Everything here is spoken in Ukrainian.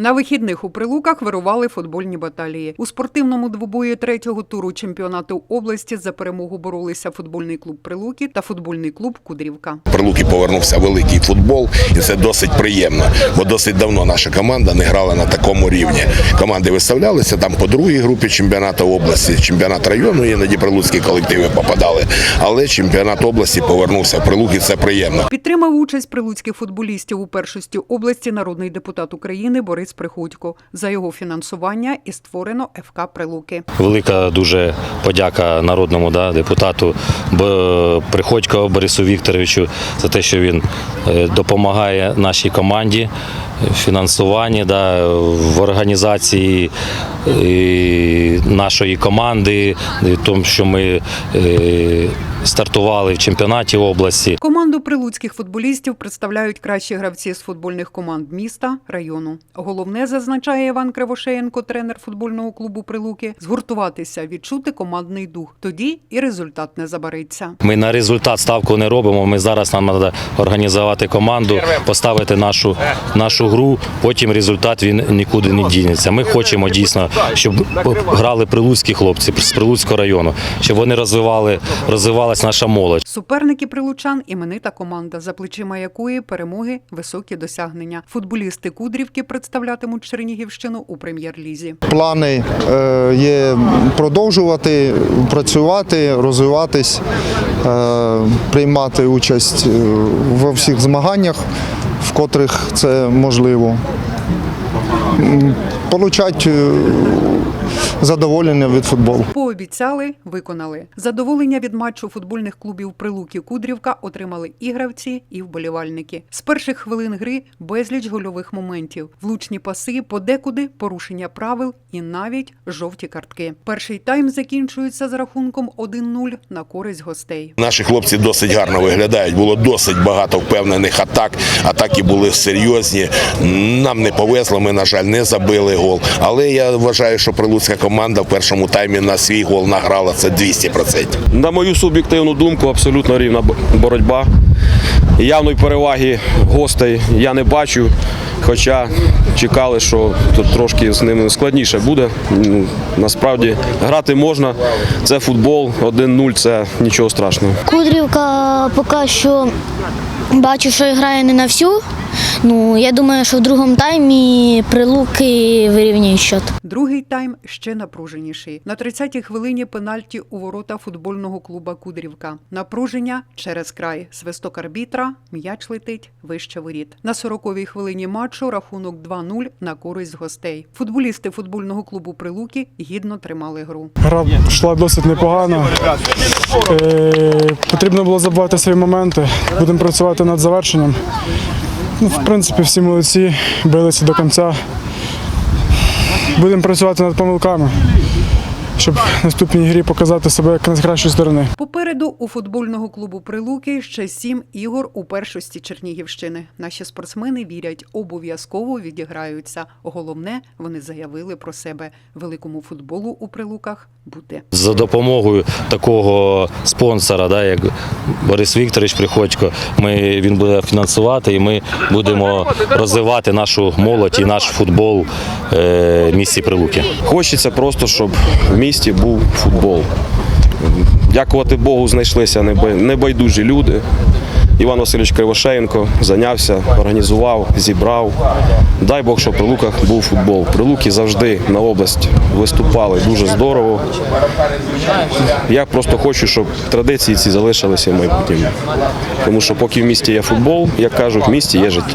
На вихідних у Прилуках вирували футбольні баталії. У спортивному двобої третього туру чемпіонату області за перемогу боролися футбольний клуб Прилуки та футбольний клуб Кудрівка. Прилуки повернувся великий футбол, і це досить приємно, бо досить давно наша команда не грала на такому рівні. Команди виставлялися там по другій групі чемпіонату області, чемпіонат району, іноді прилуцькі колективи попадали. Але чемпіонат області повернувся в Прилуки. Це приємно. Підтримав участь прилуцьких футболістів у першості області народний депутат України Борис Приходько. За його фінансування і створено ФК Прилуки. Велика дуже подяка народному да, депутату Приходько Борису Вікторовичу за те, що він е, допомагає нашій команді фінансуванні, да, в організації е, нашої команди, в тому, що ми е, стартували в чемпіонаті області. Команду прилуцьких футболістів представляють кращі гравці з футбольних команд міста, району. Головне, зазначає Іван Кривошеєнко, тренер футбольного клубу Прилуки, згуртуватися, відчути командний дух. Тоді і результат не забариться. Ми на результат ставку не робимо. Ми зараз нам треба організувати команду, поставити нашу, нашу гру. Потім результат він нікуди не дінеться. Ми хочемо дійсно, щоб грали прилуцькі хлопці з Прилуцького району, щоб вони розвивали, розвивалась наша молодь. Суперники прилучан іменита команда, за плечима якої перемоги високі досягнення. Футболісти Кудрівки представлятимуть Чернігівщину у прем'єр-лізі. Плани е, є продовжувати працювати, розвиватись, е, приймати участь е, во всіх змаганнях, в котрих це можливо. Получать задоволення від футболу. Пообіцяли, виконали. Задоволення від матчу футбольних клубів Прилуки Кудрівка отримали і гравці, і вболівальники. З перших хвилин гри безліч гольових моментів, влучні паси, подекуди порушення правил і навіть жовті картки. Перший тайм закінчується з рахунком 1-0 на користь гостей. Наші хлопці досить гарно виглядають. Було досить багато впевнених атак. Атаки були серйозні. Нам не повезло. Ми, на жаль, не забили гол. Але я вважаю, що прилуцька команда в першому таймі на свій гол награла це 200%. На мою суб'єктивну думку, абсолютно рівна боротьба. Явної переваги гостей я не бачу, хоча чекали, що тут трошки з ними складніше буде. Насправді грати можна, це футбол, 1-0 це нічого страшного. Кудрівка поки що бачу, що грає не на всю. Ну, я думаю, що в другому таймі прилуки вирівнюють счет. Другий тайм ще напруженіший. На 30-й хвилині пенальті у ворота футбольного клуба Кудрівка. Напруження через край. Свисток арбітра, м'яч летить вище воріт. На 40-й хвилині матчу рахунок 2-0 на користь гостей. Футболісти футбольного клубу Прилуки гідно тримали гру. Гра йшла досить непогано. Е, потрібно було забувати свої моменти. Будемо працювати над завершенням. Ну, в принципі, всі молодці, билися до кінця. Будемо працювати над помилками, щоб в наступній грі показати себе як з кращої сторони. Попереду у футбольного клубу Прилуки ще сім ігор у першості Чернігівщини. Наші спортсмени вірять, обов'язково відіграються. Головне, вони заявили про себе. Великому футболу у Прилуках буде. За допомогою такого спонсора, да, як Борис Вікторович Приходько, ми, він буде фінансувати і ми будемо розвивати нашу молодь і наш футбол е, місті Прилуки. Хочеться просто, щоб в місті був футбол. Дякувати Богу, знайшлися неба- небайдужі люди. Іван Васильович Кривошеєнко зайнявся, організував, зібрав. Дай Бог, щоб при Луках був футбол. Прилуки завжди на область виступали дуже здорово. Я просто хочу, щоб традиції ці залишилися в майбутньому. Тому що поки в місті є футбол, як кажуть, в місті є життя.